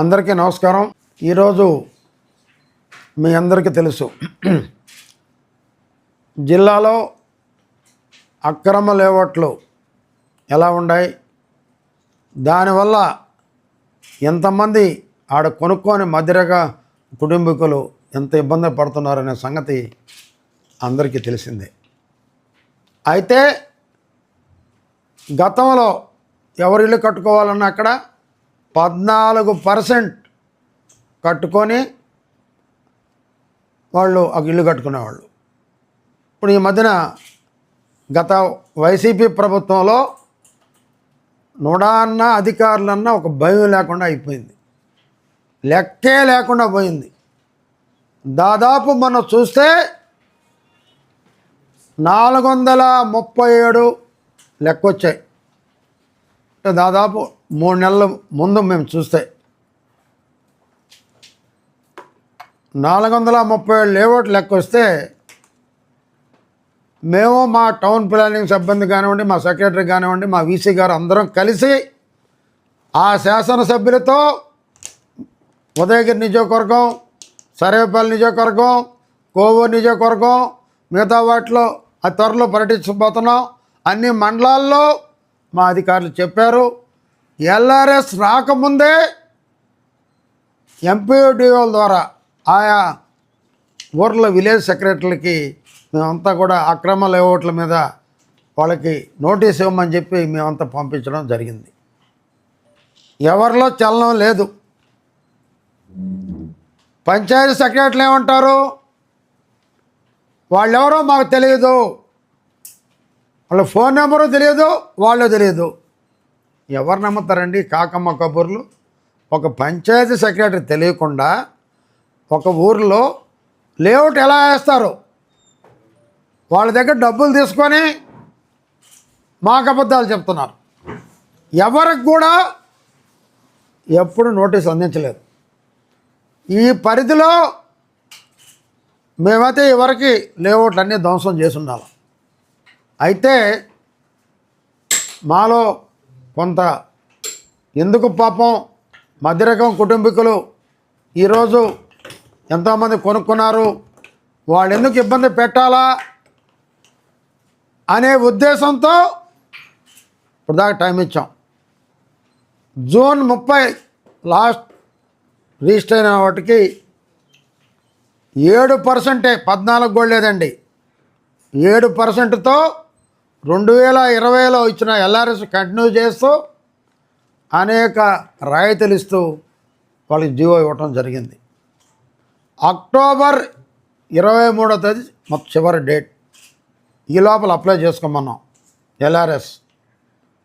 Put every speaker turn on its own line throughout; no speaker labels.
అందరికీ నమస్కారం. ఈరోజు మీ అందరికీ తెలుసు. జిల్లాలో అక్రమ లేవట్లు ఎలా ఉన్నాయి దానివల్ల ఎంతమంది ఆడ కొనుక్కొని మధ్యరగా కుటుంబీకులు ఎంత ఇబ్బంది పడుతున్నారనే సంగతి అందరికీ తెలిసిందే. అయితే గతంలో ఎవరు ఇల్లు కట్టుకోవాలన్నా అక్కడ పద్నాలుగు పర్సెంట్ కట్టుకొని వాళ్ళు ఒక ఇల్లు కట్టుకునేవాళ్ళు. ఇప్పుడు ఈ మధ్యన గత వైసీపీ ప్రభుత్వంలో నూడాన్న అధికారులన్నా ఒక భయం లేకుండా అయిపోయింది. లెక్కే లేకుండా పోయింది. దాదాపు మనం చూస్తే నాలుగు వందల ముప్పై ఏడు లెక్కొచ్చాయి. అంటే దాదాపు మూడు నెలల ముందు మేము చూస్తే నాలుగు వందల ముప్పై ఏడు లేఅవుట్ లెక్క వస్తే మేము మా టౌన్ ప్లానింగ్ సిబ్బంది కానివ్వండి మా సెక్రటరీ కానివ్వండి మా వీసీ గారు అందరం కలిసి ఆ శాసనసభ్యులతో ఉదయగిరి నియోజకవర్గం సరేపల్లి నియోజకవర్గం కోవూరు నియోజకవర్గం మిగతా వాటిలో ఆ త్వరలో పర్యటించబోతున్నాం. అన్ని మండలాల్లో మా అధికారులు చెప్పారు. ఎల్ఆర్ఎస్ రాకముందే ఎంపీడీఓల ద్వారా ఆయా ఊర్ల విలేజ్ సెక్రటరీలకి మేమంతా కూడా అక్రమ లేఅవుట్ల మీద వాళ్ళకి నోటీస్ ఇవ్వమని చెప్పి మేమంతా పంపించడం జరిగింది. ఎవరిలో చలనం లేదు. పంచాయతీ సెక్రటరీలు ఏమంటారు? వాళ్ళెవరో మాకు తెలియదు వాళ్ళ ఫోన్ నెంబరు తెలియదు వాళ్ళు తెలియదు ఎవరు నమ్ముతారండి? కాకమ్మ కబుర్లు. ఒక పంచాయతీ సెక్రటరీ తెలియకుండా ఒక ఊరిలో లేఅవుట్ ఎలా వేస్తారు? వాళ్ళ దగ్గర డబ్బులు తీసుకొని మాకు అబద్ధాలు చెప్తున్నారు. ఎవరికి కూడా ఎప్పుడు నోటీస్ అందించలేదు. ఈ పరిధిలో మేమైతే ఎవరికి లేఅవుట్లన్నీ ధ్వంసం చేసి ఉండాలి. అయితే మాలో కొంత ఎందుకు పాపం మధ్యరకం కుటుంబీకులు ఈరోజు ఎంతోమంది కొనుక్కున్నారు? వాళ్ళు ఎందుకు ఇబ్బంది పెట్టాలా? అనే ఉద్దేశంతో ఇప్పుడు దాకా టైం ఇచ్చాం. జూన్ ముప్పై లాస్ట్ రిజిస్టర్ అయిన వాటికి ఏడు పర్సెంటే పద్నాలుగు కూడా లేదండి. ఏడు పర్సెంట్తో రెండు వేల ఇరవైలో ఇచ్చిన ఎల్ఆర్ఎస్ కంటిన్యూ చేస్తూ అనేక రాయితీలు ఇస్తూ వాళ్ళకి జీవో ఇవ్వటం జరిగింది. అక్టోబర్ ఇరవై మూడో తేదీ మొత్తం చివరి డేట్. ఈ లోపల అప్లై చేసుకోమన్నాం ఎల్ఆర్ఎస్.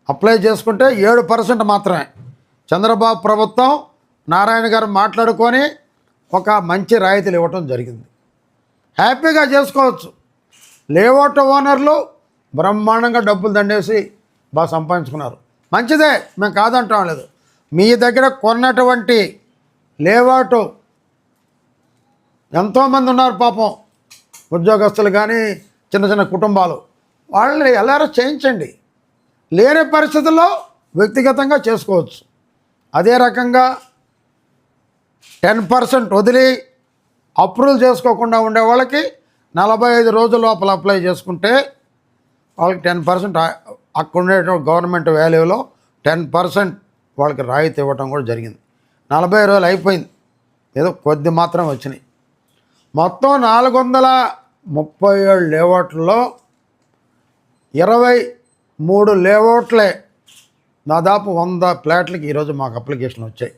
అప్లై చేసుకుంటే ఏడు పర్సెంట్ మాత్రమే. చంద్రబాబు ప్రభుత్వం నారాయణ గారు మాట్లాడుకొని ఒక మంచి రాయితీలు ఇవ్వటం జరిగింది. హ్యాపీగా చేసుకోవచ్చు. లేఅవుట్ ఓనర్లు బ్రహ్మాండంగా డబ్బులు దండేసి బాగా సంపాదించుకున్నారు. మంచిదే మేము కాదంటాం లేదు. మీ దగ్గర కొన్నటువంటి లేవాటు ఎంతోమంది ఉన్నారు పాపం. ఉద్యోగస్తులు కానీ చిన్న చిన్న కుటుంబాలు. వాళ్ళని ఎలారో చేయించండి. లేని పరిస్థితుల్లో వ్యక్తిగతంగా చేసుకోవచ్చు. అదే రకంగా టెన్ పర్సెంట్ వదిలి అప్రూవల్ చేసుకోకుండా ఉండే వాళ్ళకి నలభై ఐదు రోజుల లోపల అప్లై చేసుకుంటే వాళ్ళకి టెన్ పర్సెంట్ అక్కడ ఉండేటువంటి గవర్నమెంట్ వాల్యూలో టెన్ పర్సెంట్ వాళ్ళకి రాయితీ ఇవ్వటం కూడా జరిగింది. నలభై రోజులు అయిపోయింది. ఏదో కొద్ది మాత్రం వచ్చినాయి. మొత్తం నాలుగు వందల ముప్పై ఏడు లేఅవుట్లలో ఇరవై మూడు లేఅవుట్లే దాదాపు వంద ప్లాట్లకి ఈరోజు మాకు అప్లికేషన్ వచ్చాయి.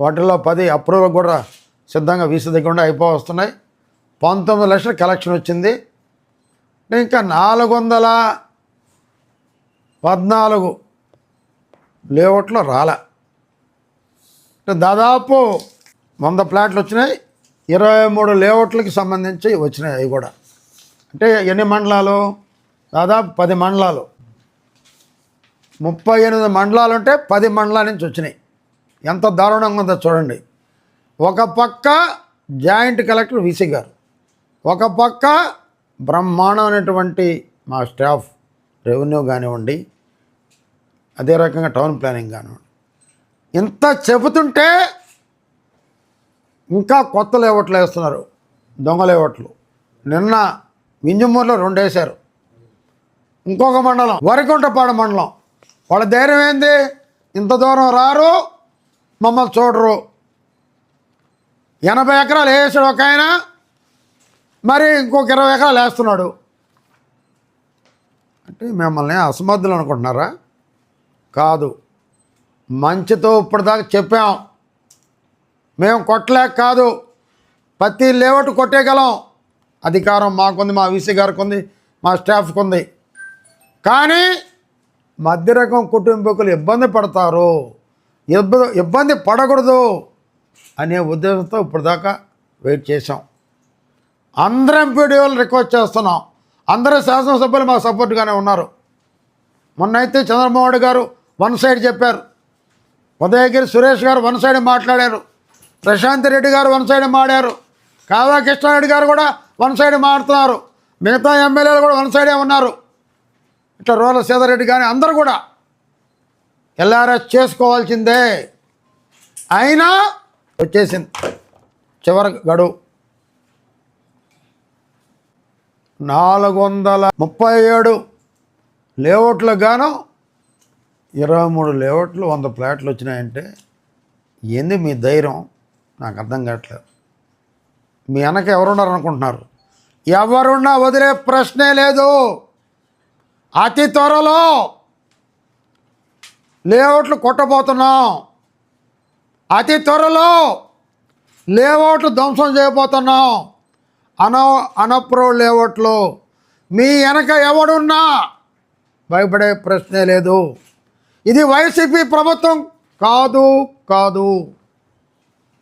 వాటిల్లో పది అప్రూవల్ కూడా సిద్ధంగా వీసీ దగ్గర ఉండి అయిపో వస్తున్నాయి. పంతొమ్మిది లక్షల కలెక్షన్ వచ్చింది. ఇంకా నాలుగు వందల పద్నాలుగు లేఅవుట్లో రాలే. అంటే దాదాపు వంద ప్లాట్లు వచ్చినాయి ఇరవై మూడు లేఅవుట్లకి సంబంధించి వచ్చినాయి అవి కూడా. అంటే ఎన్ని మండలాలు? దాదాపు పది మండలాలు. ముప్పై ఎనిమిది మండలాలు ఉంటే పది మండలాల నుంచి వచ్చినాయి. ఎంత దారుణంగా ఉందో చూడండి. ఒక పక్క జాయింట్ కలెక్టర్ వీసీ గారు ఒక పక్క బ్రహ్మాండమైనటువంటి మా స్టాఫ్ రెవెన్యూ కానివ్వండి అదే రకంగా టౌన్ ప్లానింగ్ కానివ్వండి. ఇంత చెబుతుంటే ఇంకా కొత్త లేవట్లు వేస్తున్నారు? దొంగ లేవట్లు నిన్న వింజమూరులో రెండు వేశారు. ఇంకొక మండలం వరికుంటపాడు మండలం. వాళ్ళ ధైర్యం ఏంది? ఇంత దూరం రారు మమ్మల్ని చూడరు. ఎనభై ఎకరాలు వేసాడు ఒక ఆయన మరి ఇంకొక ఇరవై ఎకరాలు వేస్తున్నాడు. అంటే మిమ్మల్ని అసమర్థులు అనుకుంటున్నారా? కాదు. మంచితో ఇప్పటిదాకా చెప్పాం. మేము కొట్టలేక కాదు. ప్రతి లేవట్ కొట్టేయగలం. అధికారం మాకుంది మా వీసీ గారికి ఉంది మా స్టాఫ్కి ఉంది. కానీ మధ్య రకం కుటుంబీకులు ఇబ్బంది పడతారు. ఇబ్బంది ఇబ్బంది పడకూడదు అనే ఉద్దేశంతో ఇప్పటిదాకా వెయిట్ చేసాం అందరం పీడియోలు రిక్వెస్ట్ చేస్తున్నాం. అందరూ శాసనసభ్యులు మాకు సపోర్ట్గానే ఉన్నారు. మొన్నైతే చంద్రబాబు గారు వన్ సైడ్ చెప్పారు. ఉదయగిరి సురేష్ గారు వన్ సైడ్ మాట్లాడారు. ప్రశాంత్ రెడ్డి గారు వన్ సైడ్ మాడారు. కాదా కృష్ణారెడ్డి గారు కూడా వన్ సైడ్ మాడుతున్నారు మిగతా ఎమ్మెల్యేలు కూడా వన్ సైడే ఉన్నారు. ఇట్లా రోల సీతారెడ్డి కానీ అందరూ కూడా ఎల్ఆర్ఎస్ చేసుకోవాల్సిందే. అయినా వచ్చేసింది. చివరి గడువు. నాలుగు వందల ముప్పై ఏడు లేఅవుట్లకు గాను ఇరవై మూడు లేఅవుట్లు వంద ప్లాట్లు వచ్చినాయంటే ఏంది మీ ధైర్యం? నాకు అర్థం కావట్లేదు. మీ వెనక ఎవరున్నారు అనుకుంటున్నారు ఎవరున్నా వదిలే ప్రశ్నే లేదు. అతి త్వరలో లేఅవుట్లు కొట్టబోతున్నాం. అతి త్వరలో లేఅవుట్లు ధ్వంసం చేయబోతున్నాం. అన అనప్రో లేవట్లో మీ వెనక ఎవడున్నా? భయపడే ప్రశ్నే లేదు. ఇది వైసీపీ ప్రభుత్వం కాదు కాదు.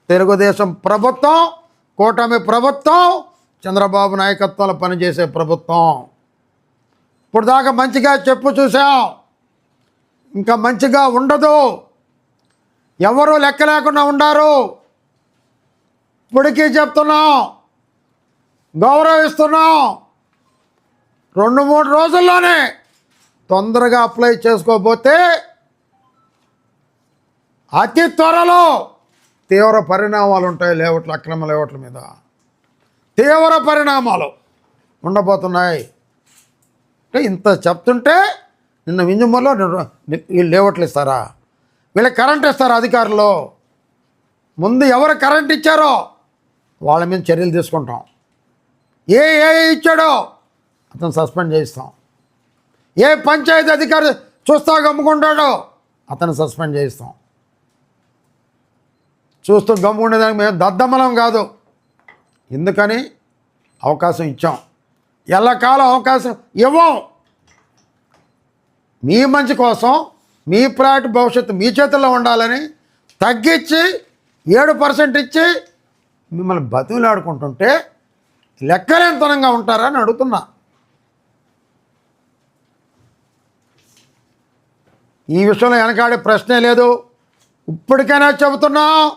తెలుగుదేశం ప్రభుత్వం కూటమి ప్రభుత్వం చంద్రబాబు నాయకత్వంలో పనిచేసే ప్రభుత్వం. ఇప్పుడు దాకా మంచిగా చెప్పు చూసాం ఇంకా మంచిగా ఉండదు. ఎవరు లెక్క లేకుండా ఉండారు? ఇప్పటికీ చెప్తున్నాం. గౌరవిస్తున్నాం. రెండు మూడు రోజుల్లోనే తొందరగా అప్లై చేసుకోకపోతే అతి త్వరలో తీవ్ర పరిణామాలు ఉంటాయి లేవట్ల అక్రమ లేవట్ల మీద. తీవ్ర పరిణామాలు ఉండబోతున్నాయి. అంటే ఇంత చెప్తుంటే నిన్న వింజమ్మలో వీళ్ళు లేవట్లు ఇస్తారా? వీళ్ళకి కరెంట్ ఇస్తారా అధికారులు? ముందు ఎవరు కరెంట్ ఇచ్చారో వాళ్ళ మీద చర్యలు తీసుకుంటాం. ఏ ఏ ఇచ్చాడో అతను సస్పెండ్ చేయిస్తాం. ఏ పంచాయతీ అధికారి చూస్తా గమ్ముకుంటాడో అతను సస్పెండ్ చేయిస్తాం. చూస్తూ గమ్ముకునేదానికి మేము దద్దమ్మలం కాదు. ఎందుకని? అవకాశం ఇచ్చాం. ఎల్లకాలం అవకాశం ఇవ్వం. మీ మంచి కోసం మీ ప్రాట్ భవిష్యత్తు మీ చేతుల్లో ఉండాలని తగ్గించి ఏడు పర్సెంట్ ఇచ్చి మిమ్మల్ని బతుకులాడుకుంటుంటే లెక్కలేనితనంగా అని అడుగుతున్నా. ఈ విషయంలో వెనకాడే ప్రశ్నే లేదు. ఇప్పటికైనా చెబుతున్నాం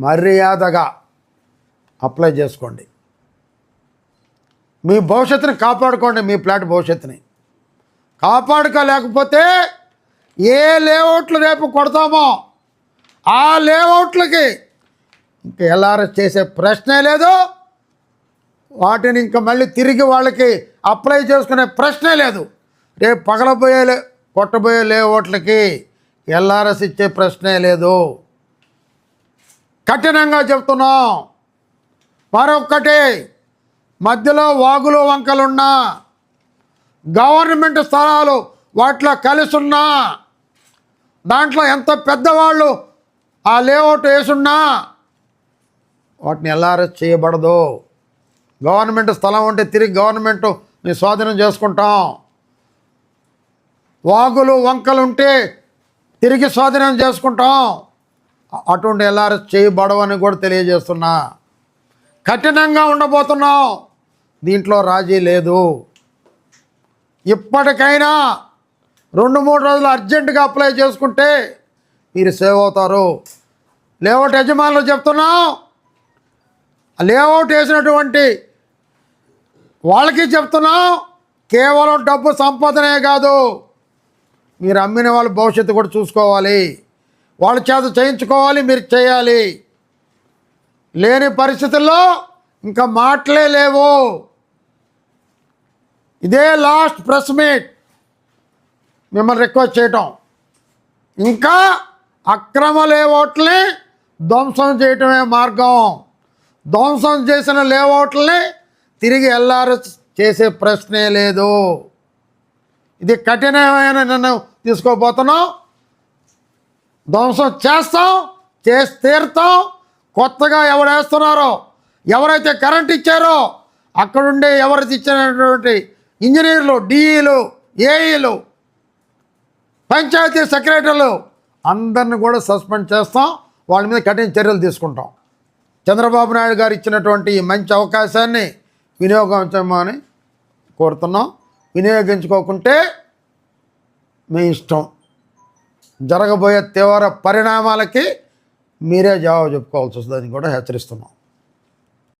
మర్యాదగా అప్లై చేసుకోండి. మీ భవిష్యత్తుని కాపాడుకోండి మీ ప్లాట్ భవిష్యత్తుని. కాపాడుకోలేకపోతే ఏ లేఅవుట్లు రేపు కొడతామో ఆ లేఅవుట్లకి ఇంకా ఎల్ఆర్ఎస్ చేసే ప్రశ్నే లేదు. వాటిని ఇంకా మళ్ళీ తిరిగి వాళ్ళకి అప్లై చేసుకునే ప్రశ్నే లేదు. రేపు పగలబోయే లే- కొట్టబోయే లేఅవుట్లకి ఎల్ఆర్ఎస్ ఇచ్చే ప్రశ్నే లేదు. కఠినంగా చెప్తున్నాం. మరొక్కటి మధ్యలో వాగులు వంకలున్నా గవర్నమెంట్ స్థలాలు వాటిలో కలిసున్నా దాంట్లో ఎంత పెద్దవాళ్ళు ఆ లేఅవుట్ వేసున్నా వాటిని ఎల్ఆర్ఎస్ చేయబడదు. గవర్నమెంట్ స్థలం ఉంటే తిరిగి గవర్నమెంట్ మీ స్వాధీనం చేసుకుంటాం. వాగులు వంకలు ఉంటే తిరిగి స్వాధీనం చేసుకుంటాం. అటువంటి ఎల్ఆర్ఎస్ చేయబడవని కూడా తెలియజేస్తున్నా. కఠినంగా ఉండబోతున్నాం. దీంట్లో రాజీ లేదు. ఇప్పటికైనా రెండు మూడు రోజులు అర్జెంటుగా అప్లై చేసుకుంటే మీరు సేవ్ అవుతారు. లేఅవుట్ యజమానులు చెప్తున్నాం. లేఅవుట్ వేసినటువంటి వాళ్ళకి చెప్తున్నాం కేవలం డబ్బు సంపాదనే కాదు. మీరు అమ్మిన వాళ్ళ భవిష్యత్తు కూడా చూసుకోవాలి. వాళ్ళ చేత చేయించుకోవాలి మీరు చేయాలి. లేని పరిస్థితుల్లో ఇంకా మాటలే లేవు. ఇదే లాస్ట్ ప్రెస్ మీట్ మిమ్మల్ని రిక్వెస్ట్ చేయటం. ఇంకా అక్రమ లేఅవుట్ని ధ్వంసం చేయటమే మార్గం. ధ్వంసం చేసిన లేఅవుట్ని తిరిగి ఎల్ఆర్ చేసే ప్రశ్నే లేదు. ఇది కఠినమైన నిర్ణయం తీసుకోబోతున్నాం. ధ్వంసం చేస్తాం చేసి తీరుతాం. కొత్తగా ఎవరు వేస్తున్నారో ఎవరైతే కరెంట్ ఇచ్చారో అక్కడుండే ఎవరు ఇచ్చినటువంటి ఇంజనీర్లు డిఈలు ఏఈలు పంచాయతీ సెక్రటరీలు అందరిని కూడా సస్పెండ్ చేస్తాం. వాళ్ళ మీద కఠిన చర్యలు తీసుకుంటాం. చంద్రబాబు నాయుడు గారు ఇచ్చినటువంటి ఈ మంచి అవకాశాన్ని వినియోగించమని కోరుతున్నాం. వినియోగించుకోకుంటే మీ ఇష్టం. జరగబోయే తీవ్ర పరిణామాలకి మీరే జవాబు చెప్పుకోవాల్సి వస్తుందని కూడా హెచ్చరిస్తున్నాం.